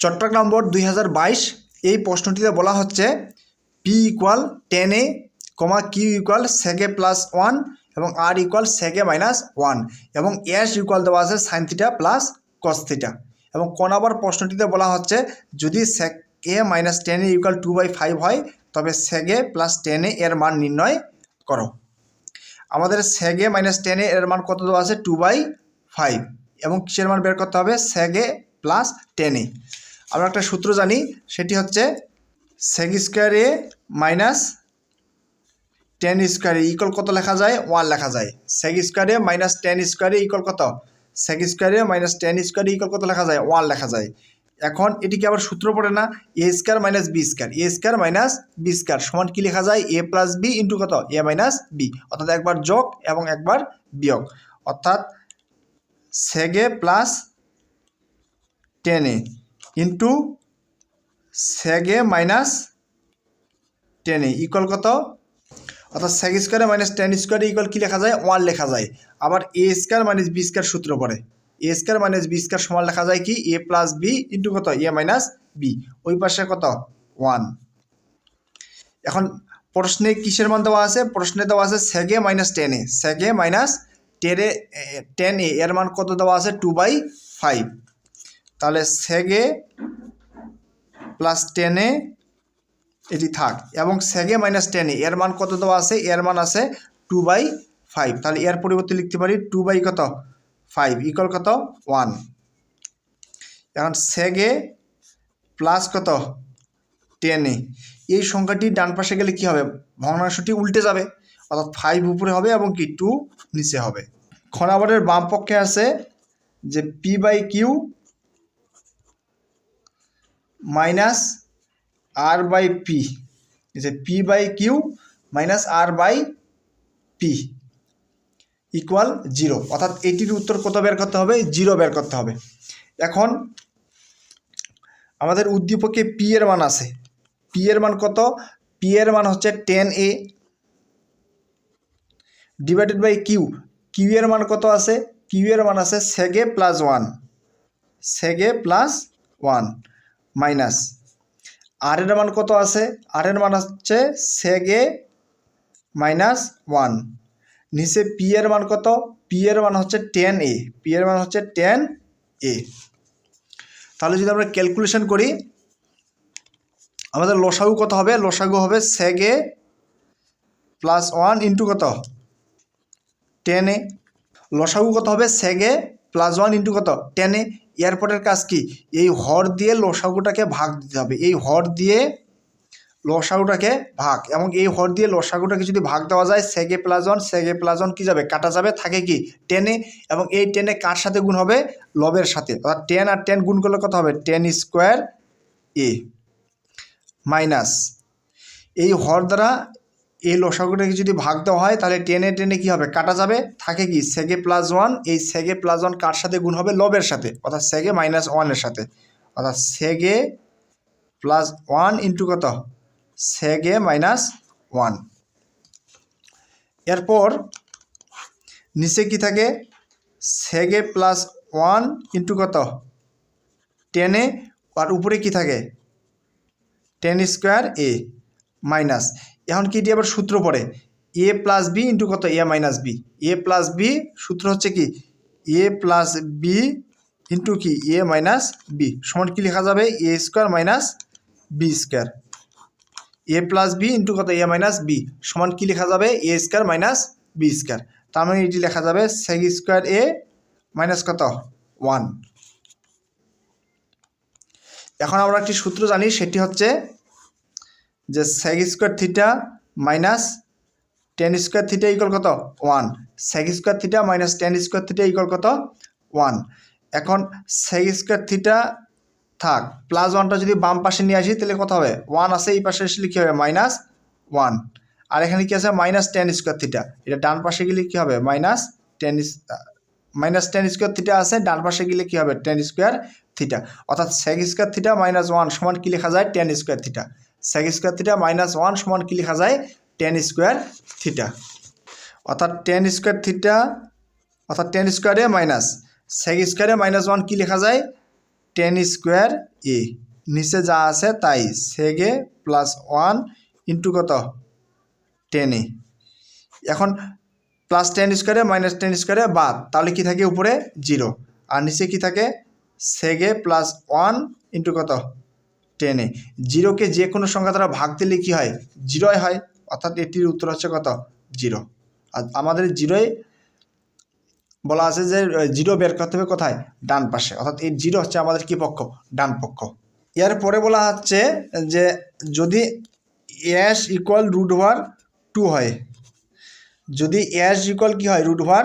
Chittagong board দুই এই প্রশ্নটিতে বলা হচ্ছে P equal tan A comma Q equal sec A plus one এবং R equal sec A minus one এবং এস ইকুয়াল দেওয়া আছে sine theta plus cos theta এবং ক নাম্বার প্রশ্নটিতে বলা হচ্ছে যদি sec A minus tan A equal two by five হয়, তবে সেগে প্লাস টেন এ এর মান নির্ণয় করো। আমাদের সেগে মাইনাস টেন এ এর মান কত দেওয়া আছে? টু বাই ফাইভ এবং কিসের মান বের করতে হবে? সেগে প্লাস টেন এ আমরা একটা সূত্র জানি, সেটি হচ্ছে sec square A minus tan square A equal কত লেখা যায়? ওয়ান লেখা যায়। Sec square A minus tan square A equal কত? Sec square A minus tan square A equal কত লেখা যায়? ওয়ান লেখা যায়। এখন এটিকে আবার সূত্র পড়ে না? A square minus B square A square minus B square সমান কি লেখা যায়? এ প্লাস বি ইন্টু কত? এ মাইনাস বি অর্থাৎ একবার যোগ এবং একবার বিয়োগ। অর্থাৎ sec A plus tan A into sec A minus tan A equal কত? অর্থাৎ sec square A minus tan square A equal কী লেখা যায়? ওয়ান লেখা যায়। আবার A square minus B square সূত্র পড়ে। A square minus B square সমান লেখা যায় কি? এ প্লাস বি ইন্টু কত? এ মাইনাস বি ওই পাশে কত? ওয়ান এখন প্রশ্নে কিসের মান দেওয়া আছে? প্রশ্নে দেওয়া আছে sec A minus tan A sec A minus tan A tan A এর মান কত দেওয়া আছে? টু বাই ফাইভ তাহলে সেগে প্লাস টেনে এটি থাক এবং সেগে মাইনাস টেনে এর মান কত দেওয়া আছে? এর মান আছে টু বাই ফাইভ তাহলে এর পরিবর্তে লিখতে পারি টু বাই কত? ফাইভ ইকুয়াল কত? ওয়ান এখন সেগে প্লাস কত? টেনে এই সংখ্যাটি ডান পাশে গেলে কি হবে? ভগ্নাংশটি উল্টে যাবে। অর্থাৎ ফাইভ উপরে হবে এবং কি? টু নিচে হবে। খনাবারের বাম পক্ষে আছে যে P by Q minus R by P যে P by Q minus R by P equal zero. অর্থাৎ এটির উত্তর কত বের করতে হবে? জিরো বের করতে হবে। এখন আমাদের উদ্দীপকে পি এর মান আছে। পি এর মান কত? পি এর মান হচ্ছে tan A divided by Q. Q এর মান কত আছে? কিউ এর মান আছে sec A plus one. Sec A plus one. Minus. R এর মান কত আছে? আর এর মান হচ্ছে সেগে মাইনাস ওয়ান নিচে পি এর মান কত? পি এর মান হচ্ছে টেন এ পি এর মান হচ্ছে টেন এ তাহলে যদি আমরা ক্যালকুলেশন করি, আমাদের লসাগু কত হবে? লসাগু হবে sec A plus one into কত? টেন এ লসাগু কত হবে? সেগে প্লাস ওয়ান ইন্টু কত? টেনে এয়ারপোর্টের কাজ কি? এই হর দিয়ে লসাগুটাকে ভাগ দিতে হবে। এই হর দিয়ে লসাগুটাকে ভাগ। এবং এই হর দিয়ে লসাগুটাকে যদি ভাগ দেওয়া যায় sec A plus one sec A plus one কী যাবে? কাটা যাবে। থাকে কি? টেনে। এবং এই টেনে কার সাথে গুণ হবে? লবের সাথে। অর্থাৎ টেন আর টেন গুণ করলে কত হবে? Tan square A minus. এই হর দ্বারা এই লসাগুটাকে যদি ভাগ দেওয়া হয়, তাহলে টেনে টেনে কী হবে? কাটা যাবে? থাকে কি? সেগে প্লাস ওয়ান এই সেগে প্লাস ওয়ান কার সাথে গুণ হবে? লবের সাথে, অর্থাৎ সেগে মাইনাস ওয়ানের সাথে। অর্থাৎ সেগে প্লাস ওয়ান ইন্টু কত? সেগে মাইনাস ওয়ান এরপর নিচে কি থাকে? সেগে প্লাস ওয়ান ইন্টু কত? টেনে, আর উপরে কি থাকে? টেন স্কোয়ার এ মাইনাস এখন কি এটি আবার সূত্র পড়ে? এ প্লাস বি ইন্টু কত? A minus B A plus B সূত্র হচ্ছে কি? এ প্লাস বি ইন্টু কি? এ মাইনাস বি সমান কি লেখা যাবে? A square minus B square A plus B into কত? এ মাইনাস বি সমান কি লেখা যাবে? A square minus B square তার মানে এটি লেখা যাবে সেগ স্কোয়ার এ মাইনাস কত? ওয়ান এখন আমরা একটি সূত্র জানি, সেটি হচ্ছে যে sec square theta minus tan square theta equal কত? One sec square theta minus tan square theta equal কত? ওয়ান এখন সেগ স্কোয়ার থিটা থাক প্লাস ওয়ানটা যদি বাম পাশে নিয়ে আসি, তাহলে কত হবে? ওয়ান আছে, এই পাশে আসলে কী হবে মাইনাস ওয়ান আর এখানে কি আছে? মাইনাস টেন স্কোয়ার থিটা এটা ডান পাশে গেলে কী হবে? Minus tan minus tan square theta আছে, ডান পাশে গেলে কী হবে? টেন স্কোয়ার থিটা অর্থাৎ sec square theta minus one সমান কী লেখা যায়? Tan square theta sec square theta minus one সমান কী লেখা যায়? টেন স্কোয়ার থিটা অর্থাৎ টেন স্কোয়ার থিটা অর্থাৎ tan square A minus sec square A minus one কী লেখা যায়? টেন স্কোয়ার এ নিচে যা আছে তাই sec A plus one into কত? টেন এ এখন plus tan square A minus tan square A বাদ, তাহলে কি থাকে উপরে? জিরো আর নিচে কি থাকে? সেগে প্লাস ওয়ান ইন্টু কত? টেনে। জিরোকে যে কোনো সংখ্যা দ্বারা ভাগ দিলে কী হয়? জিরোয় হয়। অর্থাৎ এটির উত্তর হচ্ছে কত? জিরো। আর আমাদের জিরোয় বলা আছে যে জিরো বের করতে হবে কোথায়? ডান পাশে। অর্থাৎ এই জিরো হচ্ছে আমাদের কি পক্ষ? ডান পক্ষ। এর পরে বলা হচ্ছে যে, যদি S equal root over two হয়, যদি এস ইকুয়াল কী হয়? রুট ওভার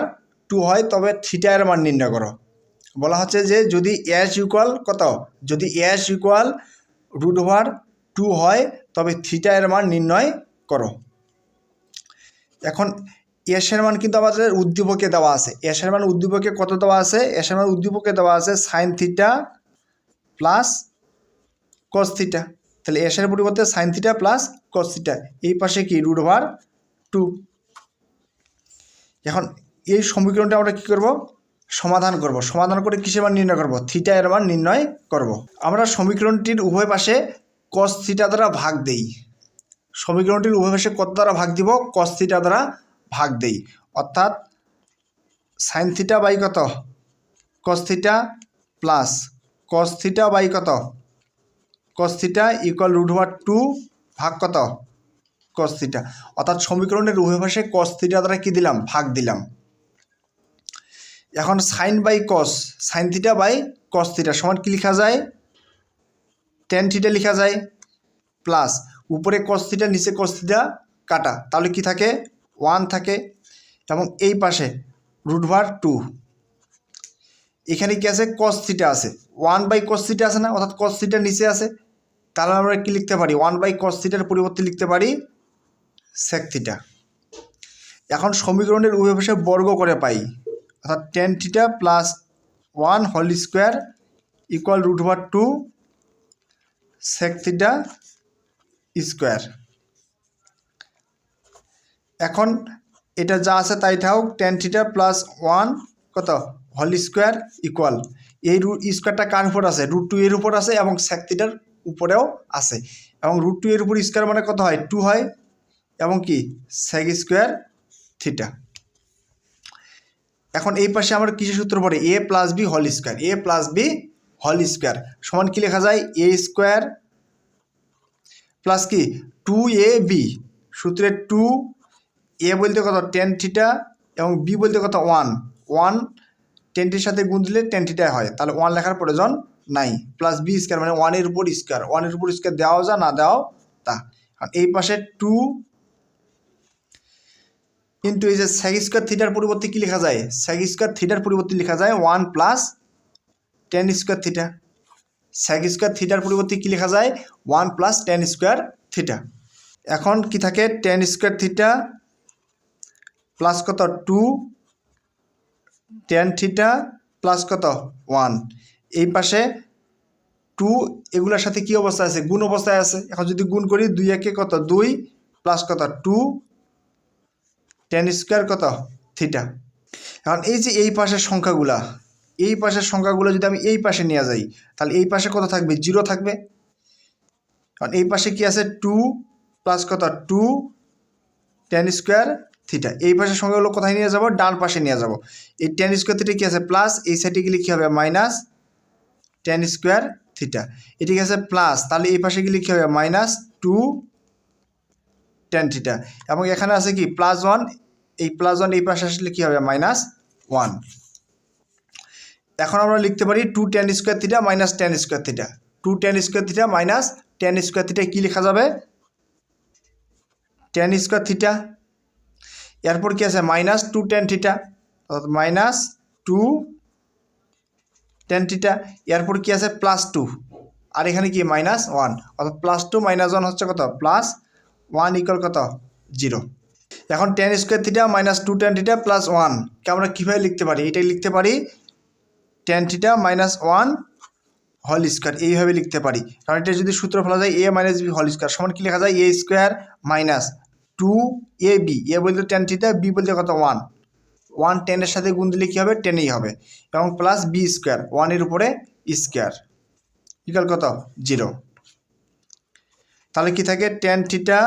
টু হয়, তবে থিটা এর মান নির্ণয় করো। বলা হচ্ছে যে, যদি এস ইকুয়াল কত? যদি S equal root over two হয়, তবে থিটা এর মান নির্ণয় করো। এখন এসের মান কিন্তু আমাদের উদ্দীপকে দেওয়া আছে। এসের মান উদ্দীপকে কত দেওয়া আছে? এসের মান উদ্দীপকে দেওয়া আছে sine theta plus cos theta তাহলে এসের পরিবর্তে sine theta plus cos theta এই পাশে কি? রুট ওভার টু এখন এই সমীকরণটা আমরা কী করব? সমাধান করব। সমাধান করে কিসের মান নির্ণয় করব? থিটা এর মান নির্ণয় করব। আমরা সমীকরণটির উভয় পাশে কস থিটা দ্বারা ভাগ দেই। সমীকরণটির উভয় পাশে কত দ্বারা ভাগ দিব? কস থিটা দ্বারা ভাগ দেই। অর্থাৎ সাইন থিটা বাই কত? Cos theta plus cos theta by কত? Cos theta equal root over two ভাগ কত? কস থিটা অর্থাৎ সমীকরণের উভয় পাশে কস থিটা দ্বারা কী দিলাম? ভাগ দিলাম। এখন sine by cos sine theta by cos theta সমান কী লেখা যায়? টেন থিটা লেখা যায় প্লাস উপরে কস থিটা নিচে কস থিটা কাটা, তাহলে কি থাকে? ওয়ান থাকে, এবং এই পাশে রুট ভার টু এখানে কি আছে? কস থিটা আছে। ওয়ান বাই কস থিটা আছে না? অর্থাৎ কস থিটা নিচে আছে। তাহলে আমরা কি লিখতে পারি? ওয়ান বাই কস থিটার পরিবর্তে লিখতে পারি সেক থিটা এখন সমীকরণের উভয় বর্গ করে পাই। অর্থাৎ tan theta plus one whole square equal root over two sec theta square এখন এটা যা আছে তাই থাকুক টেন থিটা প্লাস ওয়ান কত? হোল স্কোয়ার ইকুয়াল এই রুট স্কোয়ারটা কার উপর আছে? রুট টু এর উপর আছে এবং সেক থিটার উপরেও আছে। এবং রুট টু এর উপর স্কোয়ার মানে কত হয়? টু হয়। এবং কি? সেক স্কোয়ার থিটা এখন এই পাশে আমার কিছু সূত্র পড়ে? এ প্লাস বি হল স্কোয়ার এ প্লাস বি হল স্কোয়ার সমান কি লেখা যায়? এ স্কোয়ার প্লাস কি? টু এ বি সূত্রে টু এ বলতে কত? টেন থিটা এবং বি বলতে কত? ওয়ান ওয়ান টেনটির সাথে গুণ দিলে টেন থিটা হয়। তাহলে ওয়ান লেখার প্রয়োজন নাই। প্লাস বি স্কোয়ার মানে ওয়ানের উপর স্কোয়ার ওয়ানের উপর স্কোয়ার দেওয়াও যা, না দেওয়াও তা। এই পাশে টু কিন্তু এই যে স্যাগ স্কোয়ার থিটার পরিবর্তে কী লেখা যায়? স্যাগ স্কোয়ার থিটার পরিবর্তে লেখা যায় one plus tan square theta sec square থিটার পরিবর্তে কী লেখা যায়? One plus tan square theta এখন কি থাকে? টেন স্কোয়ার থিটা প্লাস কত? টু টেন থিটা প্লাস কত? ওয়ান এই পাশে টু এগুলোর সাথে কি অবস্থায় আছে? গুণ অবস্থায় আছে। এখন যদি গুণ করি দুই একে কত? দুই প্লাস কত? টু টেন স্কোয়ার কত? থিটা এখন এই যে এই পাশের সংখ্যাগুলা, এই পাশের সংখ্যাগুলো যদি আমি এই পাশে নিয়ে যাই, তাহলে এই পাশে কত থাকবে? জিরো থাকবে। কারণ এই পাশে কি আছে? টু প্লাস কত? টু টেন স্কোয়ার থিটা এই পাশের সংখ্যাগুলো কোথায় নিয়ে যাব? ডান পাশে নিয়ে যাব। এই টেন স্কোয়ার থিটা কী আছে? প্লাস এই সাইডে গেলে কী হবে? মাইনাস টেন স্কোয়ার থিটা এটি আছে? প্লাস তাহলে এই পাশে গেলে কী হবে? মাইনাস টু টেন থিটা এবং এখানে আছে কি? প্লাস ওয়ান এই প্লাস ওয়ান এই পাশে আসলে কী হবে? মাইনাস ওয়ান এখন আমরা লিখতে পারি two tan square theta minus tan square theta two tan square theta minus tan square theta কী লেখা যাবে? টেন স্কোয়ার থিটা এরপর কি আছে? মাইনাস টু টেন থিটা অর্থাৎ মাইনাস টু টেন থিটা এরপর কি আছে? প্লাস টু আর এখানে কি? মাইনাস ওয়ান অর্থাৎ প্লাস টু মাইনাস ওয়ান হচ্ছে কত? প্লাস ওয়ান ইকুয়াল কত? জিরো এখন tan square theta minus two tan theta plus one কে আমরা কীভাবে লিখতে পারি? এটাই লিখতে পারি টেন থিটা মাইনাস ওয়ান হল স্কোয়ার এইভাবে লিখতে পারি। কারণ এটা যদি সূত্র ফেলা যায় এ মাইনাস বি হল স্কোয়ার সমান কী লেখা যায়? A square minus two A B A বলতে টেন থিটা বি বলতে কত? ওয়ান ওয়ান টেনের সাথে গুণ দিলে কী হবে? টেনেই হবে। এবং প্লাস বি স্কোয়ার ওয়ানের উপরে স্কোয়ার ইকাল কত? জিরো তাহলে কি থাকে টেন থিটা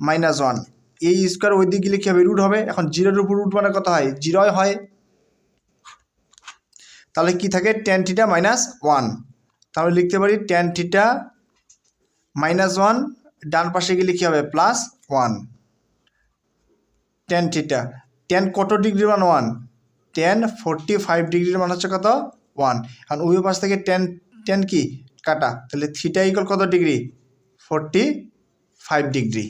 মাইনাস ওয়ান এই স্কোয়ার ওই দিক গেলে কী হবে? রুট হবে। এখন জিরোর উপর রুট মানে কত হয়? জিরোই হয়। তাহলে কি থাকে? টেন থিটা মাইনাস ওয়ান তাহলে লিখতে পারি টেন থিটা মাইনাস ওয়ান ডান পাশে গেলে কী হবে? Plus one tan theta tan কত ডিগ্রির মান? ওয়ান টেন ফোরটি ফাইভ ডিগ্রির মান হচ্ছে কত? ওয়ান কারণ উভয় পাশ থেকে টেন টেন কি? কাটা। তাহলে থিটা ইকল কত ডিগ্রি? Forty five degree